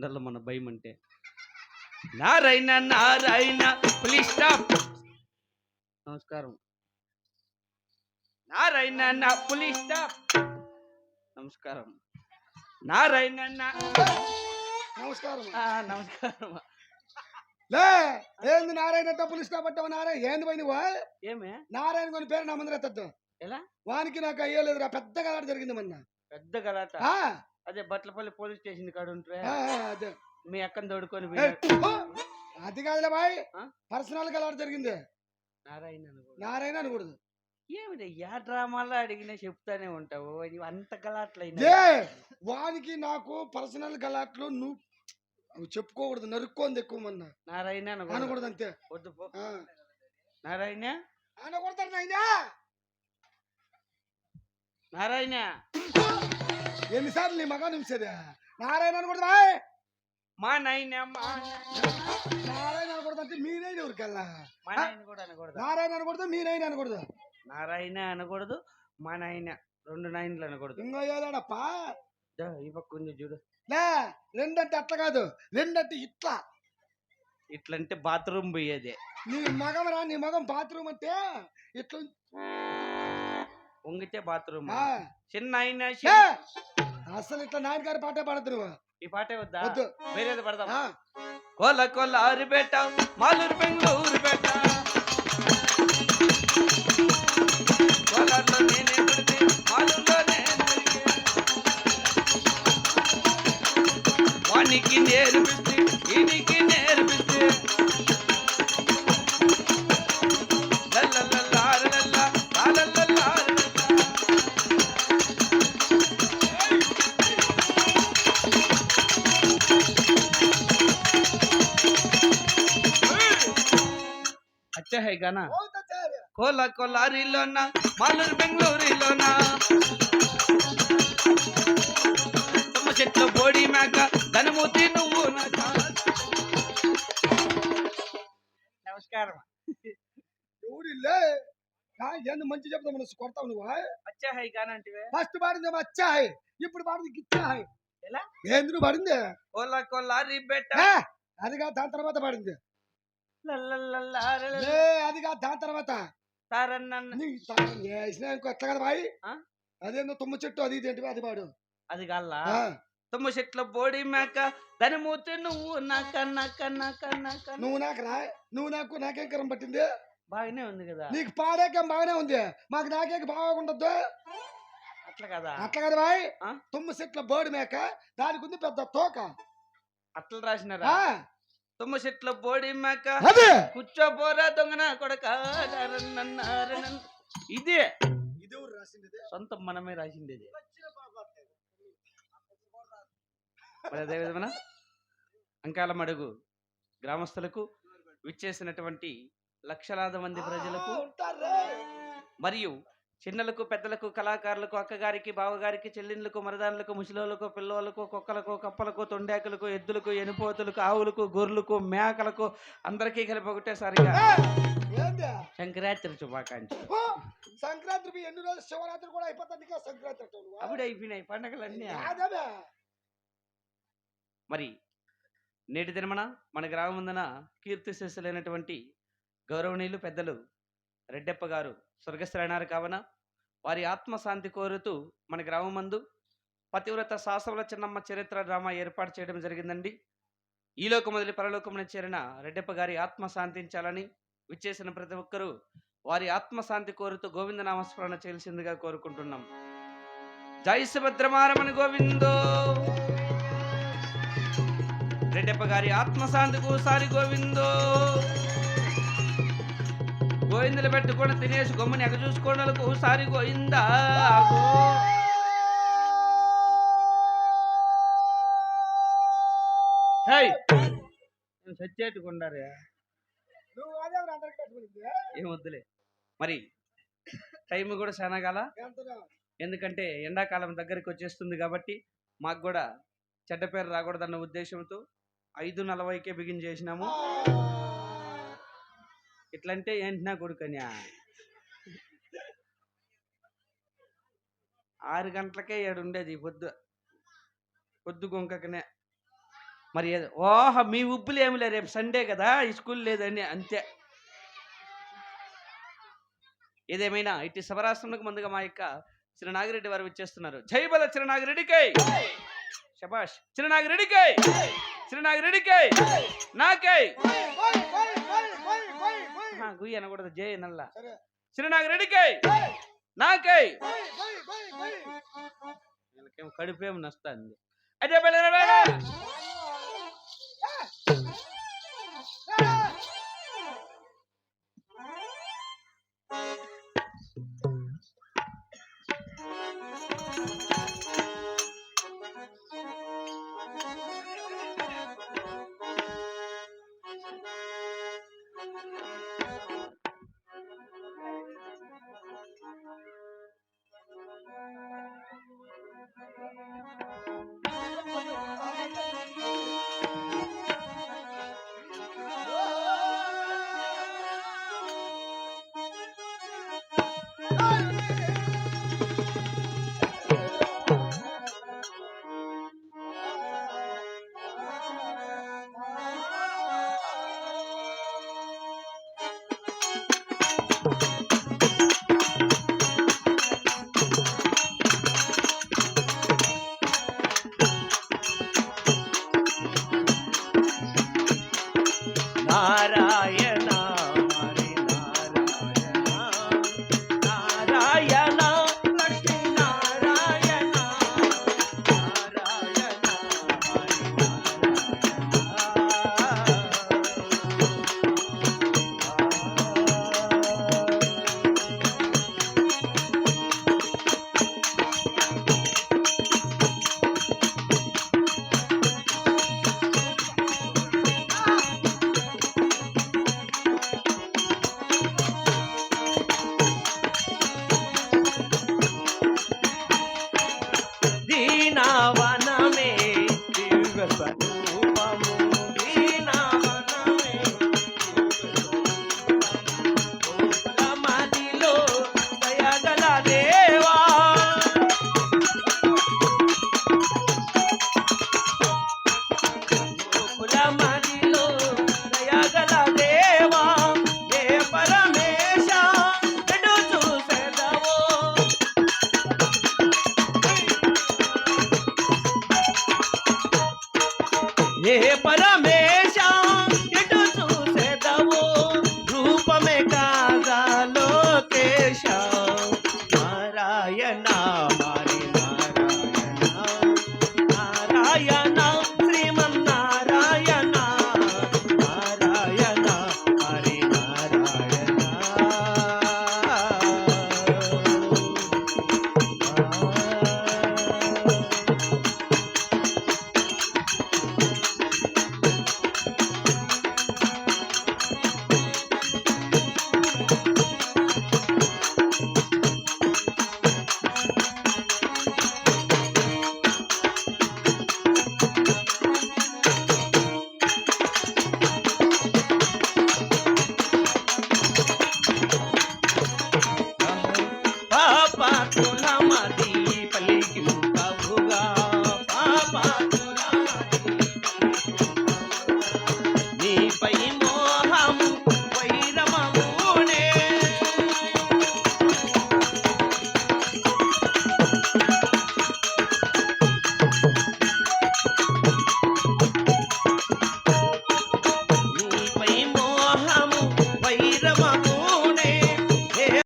ఎట్లుండాలో మన భయం అంటే. నారాయణ నారాయణ ప్లీజ్ స్టాప్ నమస్కారం. నారాయణ నా ప్లీజ్ స్టాప్ నమస్కారం. నారాయణ నమస్కారం. నమస్కారం. లే ఏంది నారాయణ డబ్బులు ఇష్టపడ్డావు నారాయణ? ఏంది పోయి నువ్వు? ఏమే? నారాయణ కొని పేరు నా ముందర ఎత్తద్దు. ఎలా? వానికి నాకు అయ్యలేదురా పెద్ద గలాట జరిగింది మొన్న. పెద్ద గలాట ఆ, అదే బట్లపల్లి పోలీస్ స్టేషన్ కాడ ఉంటే ఆ, ఆ, అదే. మీ అక్కని తోడుకొని ఏ, అది కాదులే బాయ్? పర్సనల్ గలాట జరిగింది. నారాయణ. నారాయణ అనకూడదు. ఏమిటి యా డ్రామాలో అడిగినా చెప్తానే ఉంటావు. అంత గలాట్లయినా ఏ వానికి నాకు పర్సనల్ గలాట్లు నువ్వు అవి చెప్పుకోకూడదు. నరుక్కోంది ఎక్కువ మొన్న. నారాయణ అనకూడదు. అనకూడదు అంతే. వద్దు. నారాయణ? అనకూడతారు నాయనా నారాయణ? ఎన్నిసార్లు నీ మగా నిమిషేదే నారాయణ అనకూడదు మా నాయన మా. నారాయణ అనకూడదు అంటే మీనైన ఊరికల్లా మా నాయన కూడా అనకూడదు. నారాయణ అనకూడదు మీనైన అనకూడదు? నారాయణ అనకూడదు మా నాయన. రెండు నాయనలు అనకూడదు. ఇంకో ఏదాడప్పా ఈ పక్క ఉంది చూడు. లే రెండంటే అట్లా కాదు రెండంటే ఇట్లా. ఇట్లంటే బాత్రూమ్ పోయేదే. నీ మగం రా నీ మగం బాత్రూమ్ అంటే ఇట్లా వంగితే బాత్రూమ్. చిన్న అసలు ఇట్లా నాయన గారి పాటే నువ్వు. ఈ పాటే వద్దా? వేరేది పడదాం కోల కోల ఆరిపేట మాలూరు బెంగళూరు పేట అచ్చా హై గానా పోతా చేరు. కోల కొల్లారిలోన మాలూరు బెంగళూరులోన తమ చెట్ల బోడి మేక ధనమూతి నువ్వు నమస్కారం. ఎవరు లే? ఆ, ఏంది మంచి చెప్తా మనసు కొడతావు నువ్వు అచ్చా హై గానా అంటే ఫస్ట్ పాడింది వచ్చాయి ఇప్పుడు పాడింది గిచ్చాయి ఎలా? ఏంది నువ్వు పాడింది? కోల కొల్లారి బెట్ట ఏ, అది కాదు దాని తర్వాత పాడింది. లే అది కాదు దాని తర్వాత. తారన్నన్న నీ ఇంకో ఎట్లా కదా బాయ్? ఆ? అదేందో తుమ్మ చెట్టు అది ఇది ఏంటి అది పాడు. అది కాల్లా ఆ, తమ చెట్ల బోడి మేక ధనమూతి నువ్వు నాక నాక నాక నాక నువ్వు నాకు రా నువ్వు నాకు నాకేం కరం పట్టింది? బాగానే ఉంది కదా. నీకు పాడేకేం బాగానే ఉంది? మాకు నాకేం బాగుండద్దు అట్లా కదా. అట్లా కదా బాయ్? ఆ? తుమ్మ చెట్ల బోడి మేక దానికి ఉంది పెద్ద తోక. అట్లా రాసినారా? ఆ, తుమ్మ చెట్ల బోడి మేక అదే కూర్చోపోరా దొంగన కొడక. ఇదే. ఇది ఎవరు రాసింది సొంతం మనమే రాసింది ఇది అదే విధమైన? అంకాల మడుగు గ్రామస్తులకు విచ్చేసినటువంటి లక్షలాది మంది ప్రజలకు మరియు చిన్నలకు పెద్దలకు కళాకారులకు అక్కగారికి బావగారికి చెల్లిండ్లకు మరదానులకు ముసలోళ్ళకు పిల్లోళ్ళకు కుక్కలకు కప్పలకు తొండాకులకు ఎద్దులకు ఎనుపోతులకు ఆవులకు గొర్రెలకు మేకలకు అందరికీ కలిపి ఒకటేసారిగా సంక్రాంతి శుభాకాంక్షలు. ఓ, సంక్రాంతికి ఎన్ని రోజులు శివరాత్రి కూడా అయిపోతుంది సంక్రాంతి. అప్పుడే అయిపోయినాయి పండగలన్నీ. మరి నేటి దినమన మన గ్రామం ముందున కీర్తి శిస్సులైనటువంటి గౌరవనీయులు పెద్దలు రెడ్డప్ప గారు స్వర్గస్థులైనారు కావున వారి ఆత్మశాంతి కోరుతూ మన గ్రామం మందు పతివ్రత శాసవుల చిన్నమ్మ చరిత్ర డ్రామా ఏర్పాటు చేయడం జరిగిందండి. ఈ లోకం మొదలు పరలోకమున చేరిన రెడ్డప్ప గారి ఆత్మ శాంతించాలని విచ్చేసిన ప్రతి ఒక్కరూ వారి ఆత్మశాంతి కోరుతూ గోవింద నామస్మరణ చేయాల్సిందిగా కోరుకుంటున్నాం. జై సుభద్రమారమణ గోవిందో! రెడ్డప్ప గారి ఆత్మశాంతికి సారి గోవిందో! గోవిందులు పెట్టుకొని తినేసి గమ్ముని ఎగ చూసుకోవడానికి ఒకసారి గోయిందా అదే మరి అందరికి పెట్టుకునింది. ఏం వద్దులే. మరి టైం కూడా చాలా కాల ఎంతనో. ఎందుకంటే ఎండాకాలం దగ్గరికి వచ్చేస్తుంది కాబట్టి మాకు కూడా చెడ్డ పేరు రాకూడదన్న ఉద్దేశంతో ఐదు నలభైకే బిగిన్ చేసినాము. ఇట్లంటే ఏంటినా కొడుకన్యా ఆరు గంటలకే ఏడు ఉండేది పొద్దు పొద్దు గొంకకనే. మరి ఓహ మీ ఉప్పులు ఏమి లేదు రేపు సండే కదా ఈ స్కూల్ లేదని అంతే. ఏదేమైనా ఇటు శివరాష్ట్రంకు ముందుగా మా యొక్క చిరనాగిరెడ్డి వారు వచ్చేస్తున్నారు. జైబల చిరనాగిరెడ్డికై శబాష్ చిరనాగిరెడ్డికై చిరనాగిరెడ్డికై నాకై గుయ్యి అనకూడదు జై నల్ల సరే. నాకై! పోయ్. వీళ్ళకేం కడుపేం నస్తుంది. అదే Professor.